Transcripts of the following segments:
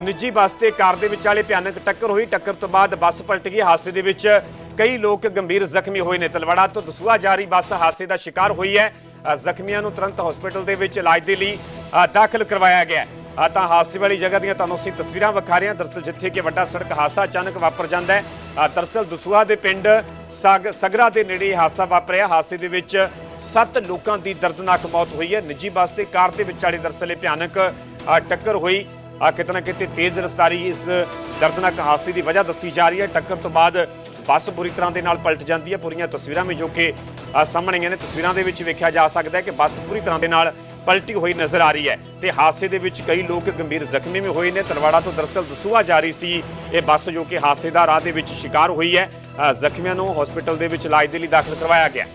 ਨਿੱਜੀ ਬੱਸ ਤੇ ਕਾਰ ਦੇ ਵਿਚਾਲੇ ਭਿਆਨਕ ਟੱਕਰ ਹੋਈ। ਟੱਕਰ ਤੋਂ ਬਾਅਦ ਬੱਸ ਪਲਟ ਗਈ। ਹਾਦਸੇ ਦੇ ਵਿੱਚ ਕਈ ਲੋਕ ਗੰਭੀਰ ਜ਼ਖਮੀ ਹੋਏ ਨੇ। ਤਲਵਾੜਾ ਤੋਂ ਦਸੂਆ ਜਾ ਰਹੀ ਬੱਸ ਹਾਦਸੇ ਦਾ ਸ਼ਿਕਾਰ ਹੋਈ ਹੈ। ਜ਼ਖਮੀਆਂ ਨੂੰ ਤੁਰੰਤ ਹਸਪੀਟਲ ਦੇ ਵਿੱਚ ਇਲਾਜ ਦੇ ਲਈ ਦਾਖਲ ਕਰਵਾਇਆ ਗਿਆ ਆ ਤਾਂ ਹਾਦਸੇ ਵਾਲੀ ਜਗ੍ਹਾ ਦੀਆਂ ਤੁਹਾਨੂੰ ਅਸੀਂ ਤਸਵੀਰਾਂ ਵਿਖਾ ਰਹੇ ਹਾਂ। ਦਰਸਲ ਜਿੱਥੇ ਕਿ ਵੱਡਾ ਸੜਕ ਹਾਦਸਾ ਅਚਾਨਕ ਵਾਪਰ ਜਾਂਦਾ ਹੈ। ਅ, ਦਰਸਲ ਦਸੂਹਾ ਦੇ ਪਿੰਡ ਸਗ ਸਗਰਾ ਦੇ ਨੇੜੇ ਹਾਦਸਾ ਵਾਪਰਿਆ। ਹਾਦਸੇ ਦੇ ਵਿੱਚ 7 ਲੋਕਾਂ ਦੀ ਦਰਦਨਾਕ ਮੌਤ ਹੋਈ ਹੈ। ਨਿੱਜੀ ਬੱਸ ਤੇ ਕਾਰ ਦੇ ਵਿਚਾਲੇ ਦਰਸਲ ਇਹ ਭਿਆਨਕ ਟੱਕਰ ਹੋਈ। ਆ ਕਿਤਨਾ ਕਿਤੇ ਤੇਜ਼ ਰਫ਼ਤਾਰੀ ਇਸ ਦਰਦਨਾਕ ਹਾਦਸੇ ਦੀ ਵਜ੍ਹਾ ਦੱਸੀ ਜਾ ਰਹੀ ਹੈ। ਟੱਕਰ ਤੋਂ ਬਾਅਦ ਬੱਸ ਬੁਰੀ ਤਰ੍ਹਾਂ ਦੇ ਨਾਲ ਪਲਟ ਜਾਂਦੀ ਹੈ। ਪੂਰੀਆਂ ਤਸਵੀਰਾਂ ਵਿੱਚ ਜੋ ਕਿ ਸਾਹਮਣੇ ਆਈਆਂ ਨੇ। ਤਸਵੀਰਾਂ ਦੇ ਵਿੱਚ ਵੇਖਿਆ ਜਾ ਸਕਦਾ ਹੈ ਕਿ ਬੱਸ ਪੂਰੀ ਤਰ੍ਹਾਂ ਦੇ ਨਾਲ ਪਲਟੀ ਹੋਈ ਨਜ਼ਰ ਆ ਰਹੀ ਹੈ ਤੇ ਹਾਦਸੇ ਦੇ ਵਿੱਚ ਕਈ ਲੋਕ ਗੰਭੀਰ ਜ਼ਖਮੀ ਵੀ ਹੋਏ ਨੇ। ਤਲਵਾੜਾ ਤੋਂ ਦਰਸਲ ਦਸੂਆ ਜਾ ਰਹੀ ਸੀ ਇਹ ਬੱਸ ਜੋ ਕਿ ਹਾਦਸੇ ਦਾ ਰਾਹ ਦੇ ਵਿੱਚ ਸ਼ਿਕਾਰ ਹੋਈ ਹੈ। ਜ਼ਖਮੀਆਂ ਨੂੰ ਹਸਪੀਟਲ ਦੇ ਵਿੱਚ ਇਲਾਜ ਦੇ ਲਈ ਦਾਖਲ ਕਰਵਾਇਆ ਗਿਆ।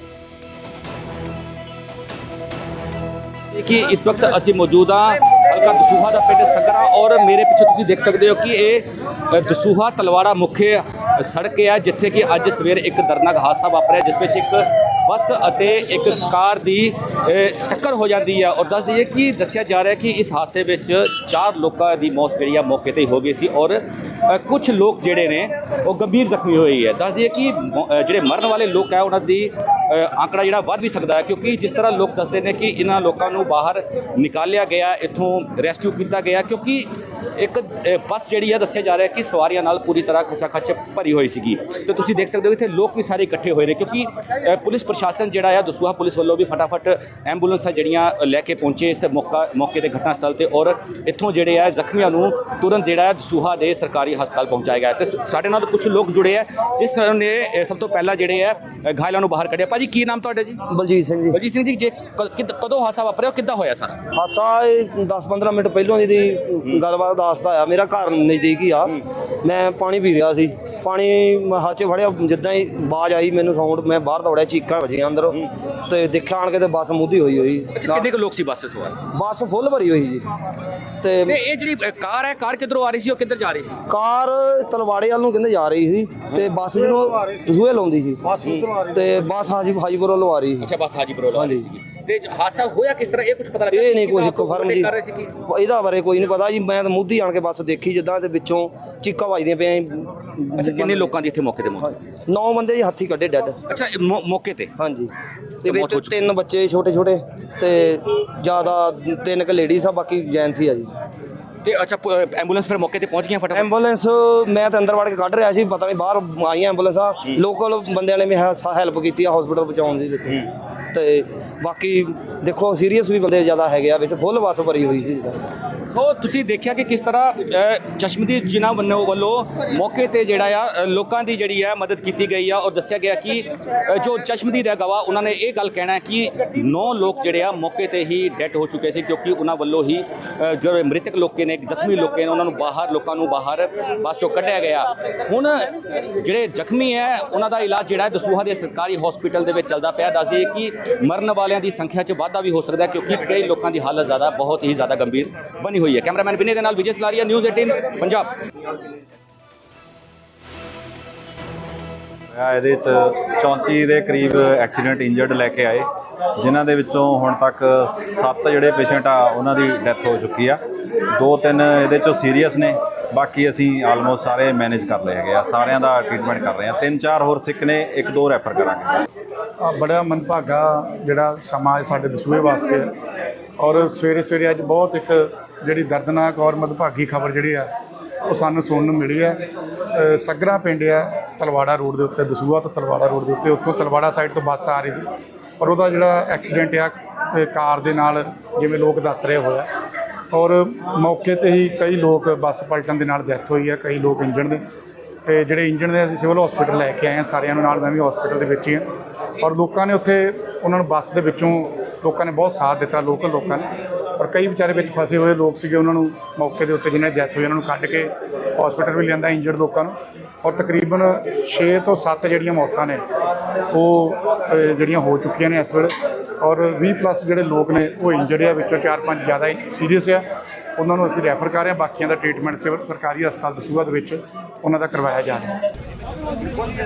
ਕਿ ਇਸ ਵਕਤ ਅਸੀਂ ਮੌਜੂਦ ਹਾਂ। ਹਲਕਾ ਦਸੂਹਾ ਦਾ ਪਿੰਡ ਸਗਰਾ ਔਰ ਮੇਰੇ ਪਿੱਛੇ ਤੁਸੀਂ ਦੇਖ ਸਕਦੇ ਹੋ ਕਿ ਇਹ ਦਸੂਹਾ ਤਲਵਾੜਾ ਮੁੱਖ ਸੜਕ ਹੈ ਜਿੱਥੇ ਕਿ ਅੱਜ ਸਵੇਰ ਇੱਕ ਦਰਦਨਾਕ ਹਾਦਸਾ ਵਾਪਰਿਆ, ਜਿਸ ਵਿੱਚ ਇੱਕ ਬੱਸ ਅਤੇ ਇੱਕ ਕਾਰ ਦੀ ਟੱਕਰ ਹੋ ਜਾਂਦੀ ਹੈ ਔਰ ਦੱਸ ਦਈਏ ਕਿ ਦੱਸਿਆ ਜਾ ਰਿਹਾ ਕਿ ਇਸ ਹਾਦਸੇ ਵਿੱਚ ਚਾਰ ਲੋਕਾਂ ਦੀ ਮੌਤ ਜਿਹੜੀ ਆ ਮੌਕੇ ਤੇ ਹੀ ਹੋ ਗਈ ਸੀ ਔਰ ਕੁਝ ਲੋਕ ਜਿਹੜੇ ਨੇ ਉਹ ਗੰਭੀਰ ਜ਼ਖਮੀ ਹੋਏ ਹੈ ਦੱਸ ਦਈਏ ਕਿ ਜਿਹੜੇ ਮਰਨ ਵਾਲੇ ਲੋਕ ਹੈ ਉਹਨਾਂ ਦੀ ਆંકੜਾ ਜਿਹੜਾ ਵੱਧ ਵੀ ਸਕਦਾ ਹੈ, ਕਿਉਂਕਿ ਜਿਸ ਤਰ੍ਹਾਂ ਲੋਕ ਦੱਸਦੇ ਨੇ ਕਿ ਇਹਨਾਂ ਲੋਕਾਂ ਨੂੰ ਬਾਹਰ ਨਿਕਾਲਿਆ ਗਿਆ, ਇੱਥੋਂ ਰੈਸਕਿਊ ਕੀਤਾ ਗਿਆ, ਕਿਉਂਕਿ ਇੱਕ ਬੱਸ ਜਿਹੜੀ ਆ ਦੱਸਿਆ ਜਾ ਰਿਹਾ ਕਿ ਸਵਾਰੀਆਂ ਨਾਲ ਪੂਰੀ ਤਰ੍ਹਾਂ ਖੱਚਾ ਖੱਚ ਭਰੀ ਹੋਈ ਸੀਗੀ। ਤੇ ਤੁਸੀਂ ਦੇਖ ਸਕਦੇ ਹੋ ਇੱਥੇ ਲੋਕ ਵੀ ਸਾਰੇ ਇਕੱਠੇ ਹੋਏ ਨੇ ਕਿਉਂਕਿ ਪੁਲਿਸ ਪ੍ਰਸ਼ਾਸਨ ਜਿਹੜਾ ਆ ਦਸੂਹਾ ਪੁਲਿਸ ਵੱਲੋਂ ਵੀ ਫਟਾਫਟ ਐਂਬੂਲੈਂਸਾਂ ਜਿਹੜੀਆਂ ਲੈ ਕੇ ਪਹੁੰਚੇ ਇਸ ਮੌਕਾ ਮੌਕੇ ਤੇ ਘਟਨਾ ਸਥਲ ਤੇ ਔਰ ਇੱਥੋਂ ਜਿਹੜੇ ਆ ਜ਼ਖਮੀਆਂ ਨੂੰ ਤੁਰੰਤ ਜਿਹੜਾ ਹੈ ਦਸੂਹਾ ਦੇ ਸਰਕਾਰੀ ਹਸਪਤਾਲ ਪਹੁੰਚਾਇਆ ਗਿਆ। ਤੇ ਸਾਡੇ ਨਾਲ ਕੁਝ ਲੋਕ ਜੁੜੇ ਆ ਜਿਸ ਨੇ ਸਭ ਤੋਂ ਪਹਿਲਾਂ ਜਿਹੜੇ ਆ ਘਾਇਲਾਂ ਨੂੰ ਬਾਹਰ ਕੱਢਿਆ। ਭਾਜੀ ਕੀ ਨਾਮ ਤੁਹਾਡਾ ਜੀ? ਬਲਜੀਤ ਸਿੰਘ ਜੀ। ਬਲਜੀਤ ਸਿੰਘ ਜੀ ਜੇ ਕਿੱਦ- ਹਾਦਸਾ ਵਾਪਰਿਆ ਕਿੱਦਾਂ ਹੋਇਆ ਸਾਰਾ? ਹਾਸਾ ਇਹ 10-15 ਮਿੰਟ ਪਹਿਲਾਂ ਦੀ ਦੀ ਗੱਲਬਾਤ ਦੱਸਦਾ ਆ ਮੇਰਾ ਘਰ ਨਜ਼ਦੀਕ ਹੀ ਆ। ਮੈਂ ਪਾਣੀ ਪੀ ਰਿਹਾ ਸੀ। ਪਾਣੀ ਮੈਂ ਹੱਥ 'ਚ ਫੜਿਆ ਜਿੱਦਾਂ ਹੀ ਆਵਾਜ਼ ਆਈ ਮੈਨੂੰ ਸਾਊਂਡ ਮੈਂ ਬਾਹਰ ਦੌੜਿਆ ਚੀਕਾਂ ਵੱਜੀਆਂ ਅੰਦਰ। ਤੇ ਦੇਖਿਆ ਆਣ ਕੇ ਤੇ ਬੱਸ ਮੁੱਧੀ ਹੋਈ ਹੋਈ। ਅੱਛਾ ਕਿੰਨੇ ਕੁ ਲੋਕ ਸੀ ਬੱਸ 'ਚ ਸਵਾਰ? ਬੱਸ ਫੁੱਲ ਭਰੀ ਹੋਈ ਜੀ। ਤੇ ਤੇ ਇਹ ਜਿਹੜੀ ਕਾਰ ਹੈ ਕਾਰ ਕਿੱਧਰੋਂ ਆ ਰਹੀ ਸੀ ਉਹ ਕਿੱਧਰ ਜਾ ਰਹੀ ਸੀ? ਕਾਰ ਤਲਵਾੜੇ ਵੱਲ ਨੂੰ ਕਹਿੰਦੇ ਜਾ ਰਹੀ ਸੀ। ਤੇ ਬੱਸ ਜਿਹਨੂੰ ਦਸੂਹੇ ਲਾਉਂਦੀ ਸੀ। ਤੇ ਬੱਸ ਹਾਜੀ ਹਾਜੀਪੁਰ ਵੱਲੋਂ ਆ ਰਹੀ ਸੀ। ਅੱਛਾ ਬੱਸ ਹਾਜੀਪੁਰ ਵੱਲੋਂ ਆ ਰਹੀ ਸੀਗੀ। ਤੇ ਹਾਦਸਾ ਹੋਇਆ ਕਿਸ ਤਰ੍ਹਾਂ? ਇਹ ਕੁਝ ਪਤਾ ਲੱਗਾ ਇਹ ਨਹੀਂ ਕਿ ਕੁਝ ਆਪ ਕਨਫਰਮ ਜੀ। ਕਰ ਰਹੇ ਸੀ ਕੀ? ਇਹਦਾ ਬਾਰੇ ਕੋਈ ਨਹੀਂ ਪਤਾ ਜੀ। ਮੈਂ ਤਾਂ ਮੁੱਧੀ ਆਣ ਕੇ ਬੱਸ ਦੇਖੀ ਜਿੱਦਾਂ ਤੇ ਵਿੱਚੋਂ ਚੀਕਾਂ ਵੱਜਦੀਆਂ ਪਈਆਂ ਅੱਛਾ ਕਿੰਨੇ ਲੋਕਾਂ ਦੀ ਇੱਥੇ ਮੌਕੇ ਤੇ ਮੌਤ ਨੌ ਬੰਦੇ ਜੀ ਹੱਥੀ ਕੱਢੇ ਡੈਡ। ਅੱਛਾ ਮੌਕੇ ਤੇ? ਹਾਂਜੀ। ਤੇ ਵਿੱਚ। ਤਿੰਨ ਬੱਚੇ ਛੋਟੇ ਛੋਟੇ ਤੇ ਜ਼ਿਆਦਾ ਤਿੰਨ ਕ ਲੇਡੀਜ਼ ਆ ਬਾਕੀ ਜੈਂਟਸ ਹੀ ਆ ਜੀ। ਤੇ ਅੱਛਾ ਐਂਬੂਲੈਂਸ ਫਿਰ ਮੌਕੇ ਤੇ ਪਹੁੰਚ ਗਈਆਂ ਫਟਾਫਟ? ਐਂਬੂਲੈਂਸ ਮੈਂ ਤਾਂ ਅੰਦਰ ਵੜ ਕੇ ਕੱਢ ਰਿਹਾ ਸੀ ਪਤਾ ਨਹੀਂ ਬਾਹਰ ਆਈਆਂ ਐਂਬੂਲੈਂਸਾਂ ਲੋਕਲ ਬੰਦਿਆਂ ਨੇ ਵੀ ਹੈਲਪ ਕੀਤੀ ਆ ਹਸਪੀਟਲ ਪਹੁੰਚਾਉਣ ਦੇ ਵਿੱਚ। ਤੇ ਬਾਕੀ ਦੇਖੋ ਸੀਰੀਅਸ ਵੀ ਬੰਦੇ ਜ਼ਿਆਦਾ ਹੈਗੇ ਆ, ਵਿੱਚ ਫੁੱਲ ਬੱਸ ਭਰੀ ਹੋਈ ਸੀ ਜਿੱਦਾਂ। ਸੋ ਤੁਸੀਂ ਦੇਖਿਆ ਕਿ ਕਿਸ ਤਰ੍ਹਾਂ ਅ, ਚਸ਼ਮਦੀਦ ਜਿਨ੍ਹਾਂ ਵੱਲੋਂ ਵੱਲੋਂ ਮੌਕੇ ਤੇ ਜਿਹੜਾ ਆ ਲੋਕਾਂ ਦੀ ਜਿਹੜੀ ਹੈ ਮਦਦ ਕੀਤੀ ਗਈ ਆ ਔਰ ਦੱਸਿਆ ਗਿਆ ਕਿ ਜੋ ਚਸ਼ਮਦੀਦ ਹੈ ਗਵਾ ਉਹਨਾਂ ਨੇ ਇਹ ਗੱਲ ਕਹਿਣਾ ਕਿ 9 ਲੋਕ ਜਿਹੜੇ ਆ ਮੌਕੇ ਤੇ ਹੀ ਡੈਡ ਹੋ ਚੁੱਕੇ ਸੀ ਕਿਉਂਕਿ ਉਹਨਾਂ ਵੱਲੋਂ ਹੀ ਜੋ ਮ੍ਰਿਤਕ ਲੋਕੇ ਨੇ ਜ਼ਖਮੀ ਲੋਕੇ ਨੇ ਉਹਨਾਂ ਨੂੰ ਬਾਹਰ ਲੋਕਾਂ ਨੂੰ ਬਾਹਰ ਬੱਸ ਚੋਂ ਕੱਢਿਆ ਗਿਆ। ਹੁਣ ਜਿਹੜੇ ਜ਼ਖਮੀ ਹੈ ਉਹਨਾਂ ਦਾ ਇਲਾਜ ਜਿਹੜਾ ਦਸੂਹਾ ਦੇ ਸਰਕਾਰੀ ਹਸਪੀਟਲ ਦੇ ਵਿੱਚ ਚੱਲਦਾ ਪਿਆ। ਦੱਸ ਦਈਏ ਕਿ ਮਰਨ ਵਾਲਿਆਂ ਦੀ ਸੰਖਿਆ 'ਚ ਵਾਧਾ ਵੀ ਹੋ ਸਕਦਾ ਕਿਉਂਕਿ ਕਈ ਲੋਕਾਂ ਦੀ ਹਾਲਤ ਜ਼ਿਆਦਾ ਬਹੁਤ ਹੀ ਜ਼ਿਆਦਾ ਗੰਭੀਰ ਬਣੀ ਹੋਈ ਹੈ। ਕੈਮਰਾਮੈਨ ਵਿਨੇ ਦੇ ਨਾਲ ਵਿਜੇ ਸਲਾਰੀਆ ਨਿਊਜ਼ 18 ਪੰਜਾਬ। ਆ ਇਹਦੇ ਚ 34 ਦੇ ਕਰੀਬ ਐਕਸੀਡੈਂਟ ਇੰਜਰਡ ਲੈ ਕੇ ਆਏ ਜਿਨ੍ਹਾਂ ਦੇ ਵਿੱਚੋਂ ਹੁਣ ਤੱਕ 7 ਜਿਹੜੇ ਪੇਸ਼ੈਂਟ ਆ ਉਹਨਾਂ ਦੀ ਡੈਥ ਹੋ ਚੁੱਕੀ ਆ। ਦੋ ਤਿੰਨ ਇਹਦੇ ਚੋਂ ਸੀਰੀਅਸ ਨੇ ਬਾਕੀ ਅਸੀਂ ਆਲਮੋਸਟ ਸਾਰੇ ਮੈਨੇਜ ਕਰ ਲਏ ਹੈਗੇ ਆ ਸਾਰਿਆਂ ਦਾ ਟ੍ਰੀਟਮੈਂਟ ਕਰ ਰਹੇ ਆ। ਤਿੰਨ ਚਾਰ ਹੋਰ ਸਿੱਕ ਨੇ ਇੱਕ ਦੋ ਰੈਫਰ ਕਰਾਂਗੇ। ਆ ਬੜਾ ਮੰਦਭਾਗਾ ਜਿਹੜਾ ਸਮਾਂ ਹੈ ਸਾਡੇ ਦਸੂਹੇ ਵਾਸਤੇ ਔਰ ਸਵੇਰੇ ਸਵੇਰੇ ਅੱਜ ਬਹੁਤ ਇੱਕ ਜਿਹੜੀ ਦਰਦਨਾਕ ਔਰ ਮਦਭਾਗੀ ਖਬਰ ਜਿਹੜੀ ਆ ਉਹ ਸਾਨੂੰ ਸੁਣਨ ਨੂੰ ਮਿਲੀ ਹੈ ਅ, ਸਗਰਾ ਪਿੰਡ ਆ ਤਲਵਾੜਾ ਰੋਡ ਦੇ ਉੱਤੇ ਦਸੂਆ ਤੋਂ ਤਲਵਾੜਾ ਰੋਡ ਦੇ ਉੱਤੇ ਉੱਥੋਂ ਤਲਵਾੜਾ ਸਾਈਡ ਤੋਂ ਬੱਸ ਆ ਰਹੀ ਸੀ। ਔਰ ਉਹਦਾ ਜਿਹੜਾ ਐਕਸੀਡੈਂਟ ਆ ਕਾਰ ਦੇ ਨਾਲ ਜਿਵੇਂ ਲੋਕ ਦੱਸ ਰਹੇ ਹੋਇਆ ਔਰ ਮੌਕੇ ਤੇ ਹੀ ਕਈ ਲੋਕ ਬੱਸ ਪਲਟਣ ਦੇ ਨਾਲ ਡੈਥ ਹੋਈ ਹੈ ਕਈ ਲੋਕ ਇੰਜਣ ਦੇ ਤੇ ਜਿਹੜੇ ਇੰਜਣ ਦੇ ਅਸੀਂ ਸਿਵਲ ਹਸਪੀਟਲ ਲੈ ਕੇ ਆਏ ਹਾਂ ਸਾਰਿਆਂ ਨੂੰ ਨਾਲ ਮੈਂ ਵੀ ਹਸਪੀਟਲ ਦੇ ਵਿੱਚ ਹੀ ਹਾਂ ਔਰ ਲੋਕਾਂ ਨੇ ਉੱਥੇ ਉਹਨਾਂ ਨੂੰ ਬੱਸ ਦੇ ਵਿੱਚੋਂ ਲੋਕਾਂ ਨੇ ਬਹੁਤ ਸਾਥ ਦਿੱਤਾ ਲੋਕਲ ਲੋਕਾਂ ਨੇ। ਔਰ ਕਈ ਵਿਚਾਰੇ ਵਿੱਚ ਫਸੇ ਹੋਏ ਲੋਕ ਸੀਗੇ, ਉਹਨਾਂ ਨੂੰ ਮੌਕੇ ਦੇ ਉੱਤੇ ਜਿਹਨਾਂ ਦੀ ਡੈਥ ਹੋਈ ਉਹਨਾਂ ਨੂੰ ਕੱਢ ਕੇ ਹਸਪੀਟਲ ਵੀ ਲਿਆਂਦਾ ਇੰਜਰਡ ਲੋਕਾਂ ਨੂੰ। ਔਰ ਤਕਰੀਬਨ 6 ਤੋਂ 7 ਜਿਹੜੀਆਂ ਮੌਤਾਂ ਨੇ, ਉਹ ਜਿਹੜੀਆਂ ਹੋ ਚੁੱਕੀਆਂ ਨੇ ਇਸ ਵੇਲੇ। ਔਰ 20 ਪਲੱਸ ਜਿਹੜੇ ਲੋਕ ਨੇ, ਉਹ ਇੰਜਰਡ ਆ, ਵਿੱਚੋਂ 4-5 ਜ਼ਿਆਦਾ ਸੀਰੀਅਸ ਆ। ਉਹਨਾਂ ਨੂੰ ਅਸੀਂ ਰੈਫਰ ਕਰ ਰਹੇ ਹਾਂ। ਬਾਕੀਆਂ ਦਾ ਟ੍ਰੀਟਮੈਂਟ ਸਿਵਲ ਸਰਕਾਰੀ ਹਸਪਤਾਲ ਦਸੂਹਾ ਦੇ ਵਿੱਚ ਉਹਨਾਂ ਦਾ ਕਰਵਾਇਆ ਜਾ ਰਿਹਾ ਹੈ। ਮੌਕੇ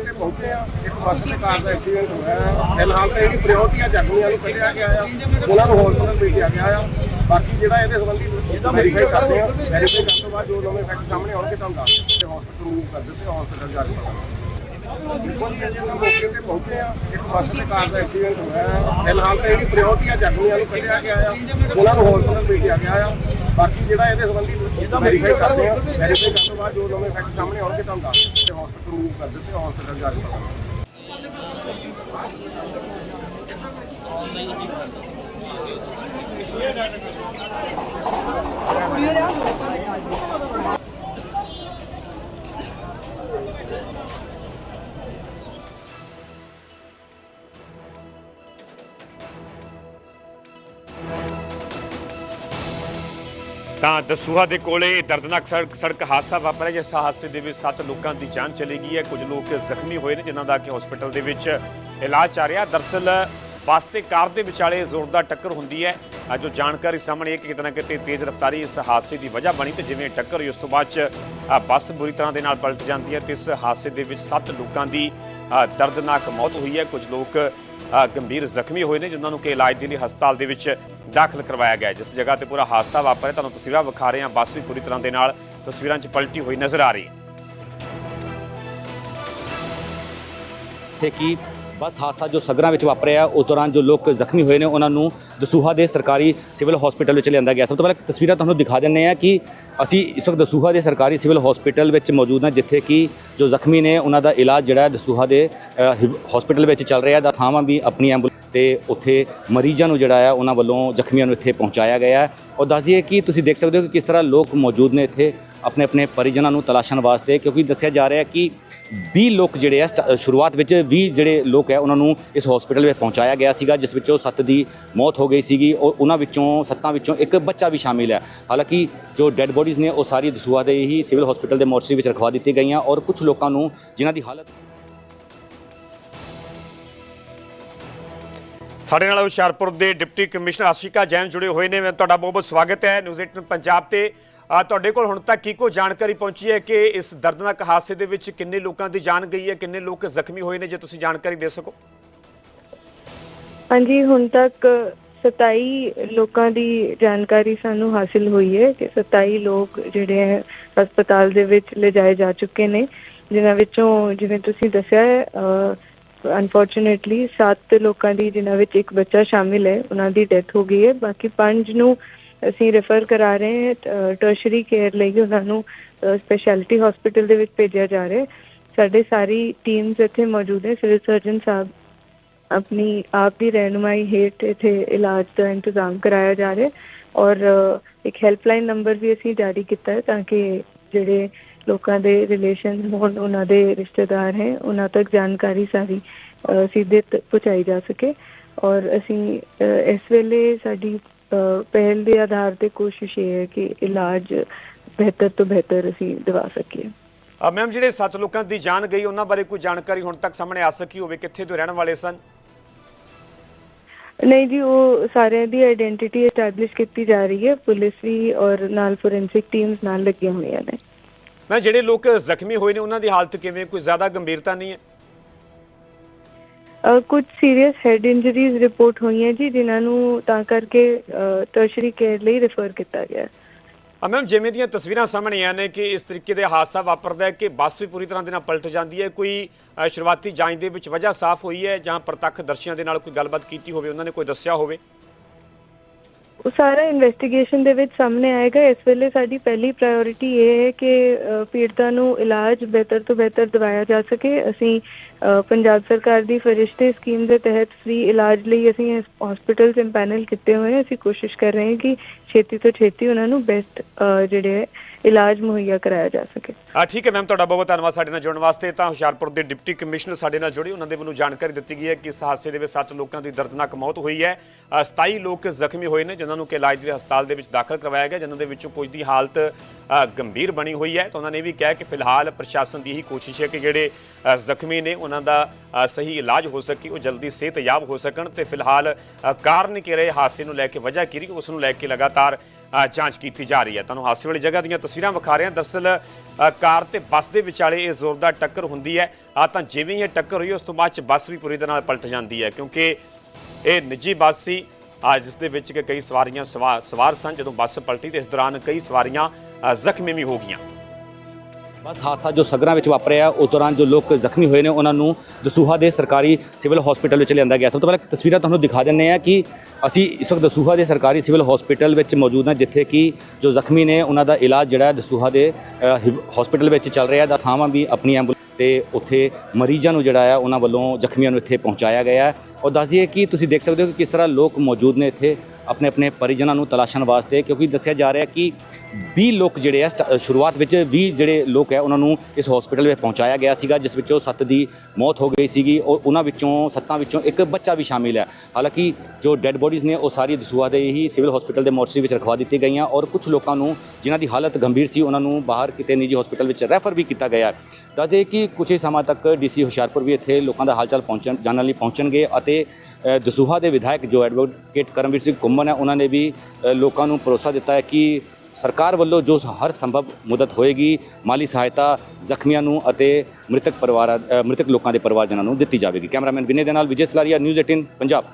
ਤੇ ਪਹੁੰਚੇ ਆ ਇੱਕ ਬੱਸ ਦੇ ਕਾਰ ਦਾ ਐਕਸੀਡੈਂਟ ਹੋਇਆ ਹੈ ਫਿਲਹਾਲ ਤਾਂ ਜਿਹੜੀ ਪ੍ਰਾਇੋਰਟੀ ਆ ਜ਼ਖਮੀਆਂ ਨੂੰ ਕੱਢਿਆ ਗਿਆ ਆ। ਉਹਨਾਂ ਨੂੰ ਹਸਪਤਾਲ ਭੇਜਿਆ ਗਿਆ ਆ। ਬਾਕੀ ਜਿਹੜਾ ਇਹਦੇ ਸੰਬੰਧੀ ਵੈਰੀਫਾਈ ਕਰਦੇ ਆ ਵੈਰੀਫਾਈ ਕਰਨ ਤੋਂ ਬਾਅਦ ਜੋ ਨਵੇਂ ਫੈਕਟ ਸਾਹਮਣੇ ਆਉਣਗੇ ਤੁਹਾਨੂੰ ਦੱਸ ਦਿੱਤੇ ਹਸਪੀਟਲ ਮੂਵ ਕਰ ਦਿੱਤੇ ਹਸਪੀਟਲ ਜਾ ਕੇ। ਦੇਖੋ ਜੀ ਅਜੇ ਤਾਂ ਮੌਕੇ ਤੇ ਪਹੁੰਚੇ ਆ ਇੱਕ ਬੱਸ ਦੇ ਕਾਰ ਦਾ ਐਕਸੀਡੈਂਟ ਹੋਇਆ ਹੈ ਫਿਲਹਾਲ ਤਾਂ ਜਿਹੜੀ ਪ੍ਰਾਇੋਰਟੀ ਆ ਜ਼ਖਮੀਆਂ ਨੂੰ ਕੱਢਿਆ ਗਿਆ ਆ ਉਹਨਾਂ ਨੂੰ ਹਸਪੀਟਲ ਭੇਜਿਆ ਗਿਆ ਆ ਬਾਕੀ ਜਿਹੜਾ ਇਹਦੇ ਸੰਬੰਧੀ ਵੈਰੀਫਾਈ ਕਰਦੇ ਆ ਵੈਰੀਫਾਈ ਕਰਨ ਤੋਂ ਬਾਅਦ ਜੋ ਨਵੇਂ ਫੈਕਟ ਸਾਹਮਣੇ ਆਉਣਗੇ ਤੁਹਾਨੂੰ ਦੱਸ ਦਿੱਤੇ ਹਸਪੀਟਲ ਮੂਵ ਕਰ ਦਿੱਤੇ ਹਸਪੀਟਲ ਜਾ ਕੇ ਤਾਂ ਦਸੂਹਾ ਦੇ ਕੋਲੇ ਦਰਦਨਾਕ ਸੜਕ ਸੜਕ ਹਾਦਸਾ ਵਾਪਰਿਆ ਜਿਸ ਹਾਦਸੇ ਦੇ ਵਿੱਚ ਸੱਤ ਲੋਕਾਂ ਦੀ ਜਾਨ ਚਲੀ ਗਈ ਹੈ। ਕੁਝ ਲੋਕ ਜ਼ਖਮੀ ਹੋਏ ਨੇ ਜਿਨ੍ਹਾਂ ਦਾ ਕਿ ਹਸਪੀਟਲ ਦੇ ਵਿੱਚ ਇਲਾਜ ਚੱਲ ਰਿਹਾ। ਦਰਸਲ ਬੱਸ ਤੇ ਕਾਰ ਦੇ ਵਿਚਾਲੇ ਜ਼ੋਰਦਾਰ ਟੱਕਰ ਹੁੰਦੀ ਹੈ। ਅੱਜ ਜੋ ਜਾਣਕਾਰੀ ਸਾਹਮਣੇ ਹੈ ਕਿ ਕਿਤੇ ਨਾ ਕਿਤੇ ਤੇਜ਼ ਰਫ਼ਤਾਰੀ ਇਸ ਹਾਦਸੇ ਦੀ ਵਜ੍ਹਾ ਬਣੀ ਤੇ ਜਿਵੇਂ ਟੱਕਰ ਹੋਈ, ਉਸ ਤੋਂ ਬਾਅਦ ਚ ਬੱਸ ਬੁਰੀ ਤਰ੍ਹਾਂ ਦੇ ਨਾਲ ਪਲਟ ਜਾਂਦੀ ਹੈ ਤੇ ਇਸ ਹਾਦਸੇ ਦੇ ਵਿੱਚ ਸੱਤ ਲੋਕਾਂ ਦੀ ਦਰਦਨਾਕ ਮੌਤ ਹੋਈ ਹੈ। ਕੁਝ ਲੋਕ ਗੰਭੀਰ ਜ਼ਖਮੀ ਹੋਏ ਨੇ ਜਿਨ੍ਹਾਂ ਨੂੰ ਕਿ ਇਲਾਜ ਦੇ ਲਈ ਹਸਪਤਾਲ ਦੇ ਵਿੱਚ ਦਾਖਲ ਕਰਵਾਇਆ ਗਿਆ ਜਿਸ ਜਗ੍ਹਾ ਤੇ ਪੂਰਾ ਹਾਦਸਾ ਵਾਪਰਿਆ, ਤੁਹਾਨੂੰ ਤਸਵੀਰਾਂ ਵਿਖਾ ਰਹੇ ਹਾਂ। ਬੱਸ ਵੀ ਪੂਰੀ ਤਰ੍ਹਾਂ ਦੇ ਨਾਲ ਤਸਵੀਰਾਂ 'ਚ ਪਲਟੀ ਹੋਈ ਨਜ਼ਰ ਆ ਰਹੀ ਹੈ। ਤੇ ਕਿ ਬੱਸ ਹਾਦਸਾ ਜੋ ਸਗਰਾਂ ਵਿੱਚ ਵਾਪਰਿਆ, ਉਸ ਦੌਰਾਨ ਜੋ ਲੋਕ ਜ਼ਖਮੀ ਹੋਏ ਨੇ, ਉਹਨਾਂ ਨੂੰ ਦਸੂਹਾ ਦੇ ਸਰਕਾਰੀ ਸਿਵਲ ਹਸਪੀਟਲ ਵਿੱਚ ਲਿਆਂਦਾ ਗਿਆ। ਸਭ ਤੋਂ ਪਹਿਲਾਂ ਤਸਵੀਰਾਂ ਤੁਹਾਨੂੰ ਦਿਖਾ ਦਿੰਨੇ ਆ ਕਿ ਅਸੀਂ ਇਸ ਵਕਤ ਦਸੂਹਾ ਦੇ ਸਰਕਾਰੀ ਸਿਵਲ ਹਸਪੀਟਲ ਵਿੱਚ ਮੌਜੂਦ ਹਾਂ, ਜਿੱਥੇ ਕਿ ਜੋ ਜ਼ਖਮੀ ਨੇ, ਉਹਨਾਂ ਦਾ ਇਲਾਜ ਜਿਹੜਾ ਦਸੂਹਾ ਦੇ ਹਸਪੀਟਲ ਵਿੱਚ ਚੱਲ ਰਿਹਾ ਦਾ ਥਾਵਾਂ ਵੀ ਆਪਣੀ ਐਂਬੂਲੈਂਸ ਤੇ ਉੱਥੇ ਮਰੀਜ਼ਾਂ ਨੂੰ ਜਿਹੜਾ ਹੈ ਉਹਨਾਂ ਵੱਲੋਂ ਜ਼ਖਮੀਆਂ ਨੂੰ ਇੱਥੇ ਪਹੁੰਚਾਇਆ ਗਿਆ। ਔਰ ਦੱਸ ਦਈਏ ਕਿ ਤੁਸੀਂ ਦੇਖ ਸਕਦੇ ਹੋ ਕਿ ਕਿਸ ਤਰ੍ਹਾਂ ਲੋਕ ਮੌਜੂਦ ਨੇ ਇੱਥੇ ਆਪਣੇ ਆਪਣੇ ਪਰਿਜਨਾਂ ਨੂੰ ਤਲਾਸ਼ਣ ਵਾਸਤੇ, ਕਿਉਂਕਿ ਦੱਸਿਆ ਜਾ ਰਿਹਾ ਕਿ 20 ਲੋਕ ਜਿਹੜੇ ਆ ਸਟਾ- ਸ਼ੁਰੂਆਤ ਵਿੱਚ 20 ਜਿਹੜੇ ਲੋਕ ਹੈ, ਉਹਨਾਂ ਨੂੰ ਇਸ ਹਸਪੀਟਲ ਵਿੱਚ ਪਹੁੰਚਾਇਆ ਗਿਆ ਸੀਗਾ, ਜਿਸ ਵਿੱਚੋਂ 7 ਦੀ ਮੌਤ ਹੋ ਗਈ ਸੀਗੀ। ਔਰ ਉਹਨਾਂ ਵਿੱਚੋਂ 7 ਵਿੱਚੋਂ ਇੱਕ ਬੱਚਾ ਵੀ ਸ਼ਾਮਿਲ ਹੈ। ਹਾਲਾਂਕਿ ਜੋ ਡੈੱਡ ਬੋਡੀਜ਼ ਨੇ, ਉਹ ਸਾਰੀ ਦਸੂਹਾ ਦੇ ਹੀ ਸਿਵਲ ਹਸਪੀਟਲ ਦੇ ਮੋਰਚਰੀ ਵਿੱਚ ਰਖਵਾ ਦਿੱਤੀ ਗਈਆਂ ਔਰ ਕੁਝ ਲੋਕਾਂ ਨੂੰ ਜਿਨ੍ਹਾਂ ਦੀ ਹਾਲਤ ਸਾਡੇ ਨਾਲ ਹੁਸ਼ਿਆਰਪੁਰ ਦੇ ਡਿਪਟੀ ਕਮਿਸ਼ਨਰ ਆਸ਼ਿਕਾ ਜੈਨ ਜੁੜੇ ਹੋਏ ਨੇ। ਮੈਂ ਤੁਹਾਡਾ ਬਹੁਤ ਬਹੁਤ ਸਵਾਗਤ ਹੈ ਨਿਊਜ਼ 18 ਪੰਜਾਬ ਤੇ। ਤੁਹਾਡੇ ਕੋਲ ਹੁਣ ਤੱਕ ਕੀ ਕੋ ਜਾਣਕਾਰੀ ਪਹੁੰਚੀ ਹੈ ਕਿ ਇਸ ਦਰਦਨਾਕ ਹਾਦਸੇ ਦੇ ਵਿੱਚ ਕਿੰਨੇ ਲੋਕਾਂ ਦੀ ਜਾਨ ਗਈ ਹੈ, ਕਿੰਨੇ ਲੋਕ ਜ਼ਖਮੀ ਹੋਏ ਨੇ, ਜੇ ਤੁਸੀਂ ਜਾਣਕਾਰੀ ਦੇ ਸਕੋ? ਹਾਂਜੀ, ਹੁਣ ਤੱਕ 27 ਲੋਕਾਂ ਦੀ ਜਾਣਕਾਰੀ ਸਾਨੂੰ ਹਾਸਿਲ ਹੋਈ ਹੈ ਕਿ 27 ਲੋਕ ਜਿਹੜੇ ਹੈ, ਹਸਪਤਾਲ ਦੇ ਵਿੱਚ ਲਿਜਾਏ ਜਾ ਚੁੱਕੇ ਨੇ। ਜਿਨ੍ਹਾਂ ਵਿੱਚੋਂ ਜਿਵੇਂ ਤੁਸੀਂ ਦੱਸਿਆ ਹੈ ਅਨਫੋਰਚੂਨੇਟਲੀ 7 ਲੋਕਾਂ ਦੀ, ਜਿਨ੍ਹਾਂ ਵਿੱਚ ਇੱਕ ਬੱਚਾ ਸ਼ਾਮਿਲ ਹੈ, ਉਹਨਾਂ ਦੀ ਡੈਥ ਹੋ ਗਈ ਹੈ। ਬਾਕੀ 5 ਨੂੰ ਅਸੀਂ ਰੈਫਰ ਕਰਾ ਰਹੇ ਹਾਂ ਟਰਸ਼ਰੀ ਕੇਅਰ ਲਈ ਉਹਨਾਂ ਨੂੰ ਸਪੈਸ਼ਲਿਟੀ ਹਸਪੀਟਲ ਦੇ ਵਿੱਚ ਭੇਜਿਆ ਜਾ ਰਿਹਾ ਹੈ। ਸਾਡੇ ਸਾਰੀ ਟੀਮਸ ਇੱਥੇ ਮੌਜੂਦ ਹੈ ਸਿਵਲ ਸਰਜਨ ਸਾਹਿਬ ਆਪਣੀ, ਆਪ ਦੀ ਰਹਿਨੁਮਾਈ ਹੇਠ ਇਥੇ ਇਲਾਜ ਦਾ ਇੰਤਜ਼ਾਮ ਕਰਾਇਆ ਜਾ ਰਿਹਾ ਔਰ ਇੱਕ ਹੈਲਪਲਾਈਨ ਨੰਬਰ ਵੀ ਅਸੀਂ ਜਾਰੀ ਕੀਤਾ ਹੈ, ਤਾਂ ਕਿ ਜਿਹੜੇ ਲੋਕਾਂ ਦੇ ਰਿਲੇਸ਼ਨ ਹੋਣ, ਉਹਨਾਂ ਦੇ ਰਿਸ਼ਤੇਦਾਰ ਹੈ, ਉਹਨਾਂ ਤੱਕ ਜਾਣਕਾਰੀ ਸਾਰੀ ਸਿੱਧੇ ਪਹੁੰਚਾਈ ਜਾ ਸਕੇ। ਔਰ ਅਸੀਂ ਇਸ ਵੇਲੇ ਸਾਡੀ ਪਹਿਲ ਦੇ ਆਧਾਰ ਤੇ ਕੋਸ਼ਿਸ਼ ਇਹ ਹੈ ਕਿ ਇਲਾਜ ਬਿਹਤਰ ਤੋਂ ਬਿਹਤਰ ਅਸੀਂ ਦਿਵਾ ਸਕੀਏ। ਮੈਮ ਜਿਹੜੇ ਸੱਤ ਲੋਕਾਂ ਦੀ ਜਾਨ ਗਈ, ਉਹਨਾਂ ਬਾਰੇ ਕੋਈ ਜਾਣਕਾਰੀ ਹੁਣ ਤੱਕ ਸਾਹਮਣੇ ਆ ਸਕੀ ਹੋਵੇ, ਕਿੱਥੇ ਤੋਂ ਰਹਿਣ ਵਾਲੇ ਸਨ? ਨਹੀਂ ਜੀ ਉਹ ਸਾਰਿਆਂ ਦੀ ਆਇਡੈਂਟੀਟੀ ਐਸਟੈਬਲਿਸ਼ ਕੀਤੀ ਜਾ ਰਹੀ ਹੈ। ਪੁਲਿਸ ਵੀ ਔਰ ਨਾਲ ਫੋਰੈਂਸਿਕ ਟੀਮਸ ਨਾਲ ਲੱਗੀਆਂ ਹੋਈਆਂ ਨੇ। ਮੈਂ ਜਿਹੜੇ ਲੋਕ ਜ਼ਖਮੀ ਹੋਏ ਨੇ ਉਹਨਾਂ ਦੀ ਹਾਲਤ ਕਿਵੇਂ? ਕੋਈ ਜ਼ਿਆਦਾ ਗੰਭੀਰਤਾ ਨਹੀਂ ਹੈ? ਕੁਝ ਸੀਰੀਅਸ ਹੈਡ ਇੰਜਰੀਜ਼ ਰਿਪੋਰਟ ਹੋਈਆਂ ਜੀ ਜਿਨ੍ਹਾਂ ਨੂੰ ਤਾਂ ਕਰਕੇ ਟਰਸ਼ਰੀ ਕੇਅਰ ਲਈ ਰੈਫਰ ਕੀਤਾ ਗਿਆ ਹੈ। ਮੈਮ, ਜਿਵੇਂ ਦੀਆਂ ਤਸਵੀਰਾਂ ਸਾਹਮਣੇ ਆਈਆਂ ਨੇ ਕਿ ਇਸ ਤਰੀਕੇ ਦੇ ਹਾਦਸਾ ਵਾਪਰਦਾ ਹੈ ਕਿ ਬੱਸ ਵੀ ਪੂਰੀ ਤਰ੍ਹਾਂ ਦੇ ਨਾਲ ਪਲਟ ਜਾਂਦੀ ਹੈ, ਕੋਈ ਸ਼ੁਰੂਆਤੀ ਜਾਂਚ ਦੇ ਵਿੱਚ ਵਜ੍ਹਾ ਸਾਫ਼ ਹੋਈ ਹੈ ਜਾਂ ਪ੍ਰਤੱਖ ਦਰਸ਼ੀਆਂ ਦੇ ਨਾਲ ਕੋਈ ਗੱਲਬਾਤ ਕੀਤੀ ਹੋਵੇ, ਉਹਨਾਂ ਨੇ ਕੋਈ ਦੱਸਿਆ ਹੋਵੇ? ਉਹ ਸਾਰਾ ਇਨਵੈਸਟੀਗੇਸ਼ਨ ਦੇ ਵਿੱਚ ਸਾਹਮਣੇ ਆਏਗਾ। ਇਸ ਵੇਲੇ ਸਾਡੀ ਪਹਿਲੀ ਪ੍ਰਾਇੋਰਟੀ ਇਹ ਹੈ ਕਿ ਪੀੜਤਾਂ ਨੂੰ ਇਲਾਜ ਬਿਹਤਰ ਤੋਂ ਬਿਹਤਰ ਦਿਵਾਇਆ ਜਾ ਸਕੇ। ਅਸੀਂ ਪੰਜਾਬ ਸਰਕਾਰ ਦੀ ਫਰਿਸ਼ਤੇ ਸਕੀਮ ਦੇ ਤਹਿਤ ਫ੍ਰੀ ਇਲਾਜ ਲਈ ਅਸੀਂ ਹਸਪੀਟਲਸ ਇੰਪੈਨਲ ਕੀਤੇ ਹੋਏ ਹਾਂ। ਅਸੀਂ ਕੋਸ਼ਿਸ਼ ਕਰ ਰਹੇ ਹਾਂ ਕਿ ਛੇਤੀ ਤੋਂ ਛੇਤੀ ਉਹਨਾਂ ਨੂੰ ਬੈਸਟ ਜਿਹੜੇ ਇਲਾਜ ਮੁਹੱਈਆ ਕਰਾਇਆ ਜਾ ਸਕੇ। ਆ ਠੀਕ ਹੈ ਮੈਮ ਤੁਹਾਡਾ ਬਹੁਤ ਧੰਨਵਾਦ ਸਾਡੇ ਨਾਲ ਜੁੜਨ ਵਾਸਤੇ। ਤਾਂ ਹੁਸ਼ਿਆਰਪੁਰ ਦੇ ਡਿਪਟੀ ਕਮਿਸ਼ਨਰ ਸਾਡੇ ਨਾਲ ਜੁੜੇ। ਉਹਨਾਂ ਦੇ ਵੱਲੋਂ ਜਾਣਕਾਰੀ ਦਿੱਤੀ ਗਈ ਹੈ ਕਿ ਇਸ ਹਾਦਸੇ ਦੇ ਵਿੱਚ 7 ਲੋਕਾਂ ਦੀ ਦਰਦਨਾਕ ਮੌਤ ਹੋਈ ਹੈ। ਅ, 27 ਲੋਕ ਜ਼ਖਮੀ ਹੋਏ ਨੇ ਜਿਨ੍ਹਾਂ ਨੂੰ ਕਿ ਇਲਾਜ ਦੇ ਹਸਪਤਾਲ ਦੇ ਵਿੱਚ ਦਾਖਲ ਕਰਵਾਇਆ ਗਿਆ ਜਿਨ੍ਹਾਂ ਦੇ ਵਿੱਚੋਂ ਕੁਝ ਦੀ ਹਾਲਤ ਗੰਭੀਰ ਬਣੀ ਹੋਈ ਹੈ। ਤਾਂ ਉਹਨਾਂ ਨੇ ਵੀ ਕਿਹਾ ਕਿ ਫਿਲਹਾਲ ਪ੍ਰਸ਼ਾਸਨ ਦੀ ਹੀ ਕੋਸ਼ਿਸ਼ ਹੈ ਕਿ ਜਿਹੜੇ ਜ਼ਖਮੀ ਨੇ ਉਹਨਾਂ ਦਾ ਸਹੀ ਇਲਾਜ ਹੋ ਸਕੇ ਉਹ ਜਲਦੀ ਸਿਹਤਯਾਬ ਹੋ ਸਕਣ ਤੇ ਫਿਲਹਾਲ ਅ, ਕਾਰਨ ਕੀ ਰਹੇ ਹਾਦਸੇ ਨੂੰ ਲੈ ਕੇ ਵਜ੍ਹਾ ਕੀ ਰਹੀ ਉਸ ਨੂੰ ਲੈ ਕੇ ਲਗਾਤਾਰ ਜਾਂਚ ਕੀਤੀ ਜਾ ਰਹੀ ਹੈ। ਤੁਹਾਨੂੰ ਹਾਦਸੇ ਵਾਲੀ ਜਗ੍ਹਾ ਦੀਆਂ ਤਸਵੀਰਾਂ ਵਿਖਾ ਰਹੇ ਹਾਂ। ਦਰਅਸਲ ਕਾਰ ਤੇ ਬੱਸ ਦੇ ਵਿਚਾਲੇ ਇਹ ਜ਼ੋਰਦਾਰ ਟੱਕਰ ਹੁੰਦੀ ਹੈ। ਆ ਤਾਂ ਜਿਵੇਂ ਹੀ ਇਹ ਟੱਕਰ ਹੋਈ ਉਸ ਤੋਂ ਬਾਅਦ ਚ ਬੱਸ ਵੀ ਪੂਰੀ ਤਰ੍ਹਾਂ ਨਾਲ ਪਲਟ ਜਾਂਦੀ ਹੈ ਕਿਉਂਕਿ ਇਹ ਨਿੱਜੀ ਬੱਸ ਸੀ। ਅ, ਜਿਸ ਦੇ ਵਿੱਚ ਕਿ ਕਈ ਸਵਾਰੀਆਂ ਸਵਾ- ਸਵਾਰ ਸਨ ਜਦੋਂ ਬੱਸ ਪਲਟੀ ਤੇ ਇਸ ਦੌਰਾਨ ਕਈ ਸਵਾਰੀਆਂ ਜ਼ਖਮੀ ਵੀ ਹੋ ਗਈਆਂ। ਬਸ ਹਾਦਸਾ ਜੋ ਸਗਰਾਂ ਵਿੱਚ ਵਾਪਰਿਆ ਉਸ ਦੌਰਾਨ ਜੋ ਲੋਕ ਜ਼ਖਮੀ ਹੋਏ ਨੇ ਉਹਨਾਂ ਨੂੰ ਦਸੂਹਾ ਦੇ ਸਰਕਾਰੀ ਸਿਵਲ ਹਸਪੀਟਲ ਵਿੱਚ ਲਿਆਂਦਾ ਗਿਆ। ਸਭ ਤੋਂ ਪਹਿਲਾਂ ਤਸਵੀਰਾਂ ਤੁਹਾਨੂੰ ਦਿਖਾ ਦਿੰਨੇ ਆ ਕਿ ਅਸੀਂ ਇਸ ਵਕਤ ਦਸੂਹਾ ਦੇ ਸਰਕਾਰੀ ਸਿਵਲ ਹਸਪੀਟਲ ਵਿੱਚ ਮੌਜੂਦ ਹਾਂ, ਜਿੱਥੇ ਕਿ ਜੋ ਜ਼ਖਮੀ ਨੇ, ਉਹਨਾਂ ਦਾ ਇਲਾਜ ਜਿਹੜਾ ਦਸੂਹਾ ਦੇ ਹਸਪੀਟਲ ਵਿੱਚ ਚੱਲ ਰਿਹਾ ਦਾ ਥਾਵਾਂ ਵੀ ਆਪਣੀ ਐਂਬੂਲੈਂਸ ਤੇ ਉੱਥੇ ਮਰੀਜ਼ਾਂ ਨੂੰ ਜਿਹੜਾ ਆ ਉਹਨਾਂ ਵੱਲੋਂ ਜ਼ਖਮੀਆਂ ਨੂੰ ਇੱਥੇ ਪਹੁੰਚਾਇਆ ਗਿਆ ਔਰ ਦੱਸ ਦਈਏ ਕਿ ਤੁਸੀਂ ਦੇਖ ਸਕਦੇ ਹੋ ਕਿ ਕਿਸ ਤਰ੍ਹਾਂ ਲੋਕ ਮੌਜੂਦ ਨੇ ਇੱਥੇ ਆਪਣੇ ਆਪਣੇ ਪਰਿਜਨਾਂ ਨੂੰ ਤਲਾਸ਼ਣ ਵਾਸਤੇ, ਕਿਉਂਕਿ ਦੱਸਿਆ ਜਾ ਰਿਹਾ ਕਿ 20 ਲੋਕ ਜਿਹੜੇ ਆ ਸਟ- ਸ਼ੁਰੂਆਤ ਵਿੱਚ 20 ਜਿਹੜੇ ਲੋਕ ਹੈ, ਉਹਨਾਂ ਨੂੰ ਇਸ ਹਸਪੀਟਲ ਵਿੱਚ ਪਹੁੰਚਾਇਆ ਗਿਆ ਸੀਗਾ, ਜਿਸ ਵਿੱਚੋਂ 7 ਦੀ ਮੌਤ ਹੋ ਗਈ ਸੀਗੀ। ਔਰ ਉਹਨਾਂ ਵਿੱਚੋਂ 7 ਵਿੱਚੋਂ ਇੱਕ ਬੱਚਾ ਵੀ ਸ਼ਾਮਿਲ ਹੈ। ਹਾਲਾਂਕਿ ਜੋ ਡੈੱਡ ਬੋਡੀਜ਼ ਨੇ ਉਹ ਸਾਰੀ ਦਸੂਹਾ ਦੇ ਹੀ ਸਿਵਲ ਹਸਪੀਟਲ ਦੇ ਮੋਰਚਰੀ ਵਿੱਚ ਰਖਵਾ ਦਿੱਤੀ ਗਈਆਂ ਔਰ ਕੁਝ ਲੋਕਾਂ ਨੂੰ ਜਿਨ੍ਹਾਂ ਦੀ ਹਾਲਤ ਗੰਭੀਰ ਸੀ, ਉਹਨਾਂ ਨੂੰ ਬਾਹਰ ਕਿਤੇ ਨਿੱਜੀ ਹਸਪੀਟਲ ਵਿੱਚ ਰੈਫਰ ਵੀ ਕੀਤਾ ਗਿਆ ਦੱਸਦੇ ਕਿ ਕੁਝ ਹੀ ਸਮਾਂ ਤੱਕ ਡੀਸੀ ਹੁਸ਼ਿਆਰਪੁਰ ਵੀ ਇੱਥੇ ਲੋਕਾਂ ਦਾ ਹਾਲਚਾਲ ਪਹੁੰਚਣ, ਜਾਣਨ ਲਈ ਪਹੁੰਚਣਗੇ ਅਤੇ ਦਸੂਹਾ ਦੇ ਵਿਧਾਇਕ ਜੋ ਐਡਵੋਕੇਟ ਕਰਮਵੀਰ ਸਿੰਘ ਘੁੰਮਣ ਹੈ, ਉਹਨਾਂ ਨੇ ਵੀ ਲੋਕਾਂ ਨੂੰ ਭਰੋਸਾ ਦਿੱਤਾ ਹੈ ਕਿ ਸਰਕਾਰ ਵੱਲੋਂ ਜੋ ਹਰ ਸੰਭਵ ਮਦਦ ਹੋਏਗੀ, ਮਾਲੀ ਸਹਾਇਤਾ ਜ਼ਖਮੀਆਂ ਨੂੰ ਅਤੇ ਮ੍ਰਿਤਕ ਪਰਿਵਾਰਾਂ ਮ੍ਰਿਤਕ ਲੋਕਾਂ ਦੇ ਪਰਿਵਾਰਜਨਾਂ ਨੂੰ ਦਿੱਤੀ ਜਾਵੇਗੀ। ਕੈਮਰਾਮੈਨ ਵਿਨੇ ਦੇ ਨਾਲ ਵਿਜੇ ਸਲਾਰੀਆ, ਨਿਊਜ਼ 18 ਪੰਜਾਬ।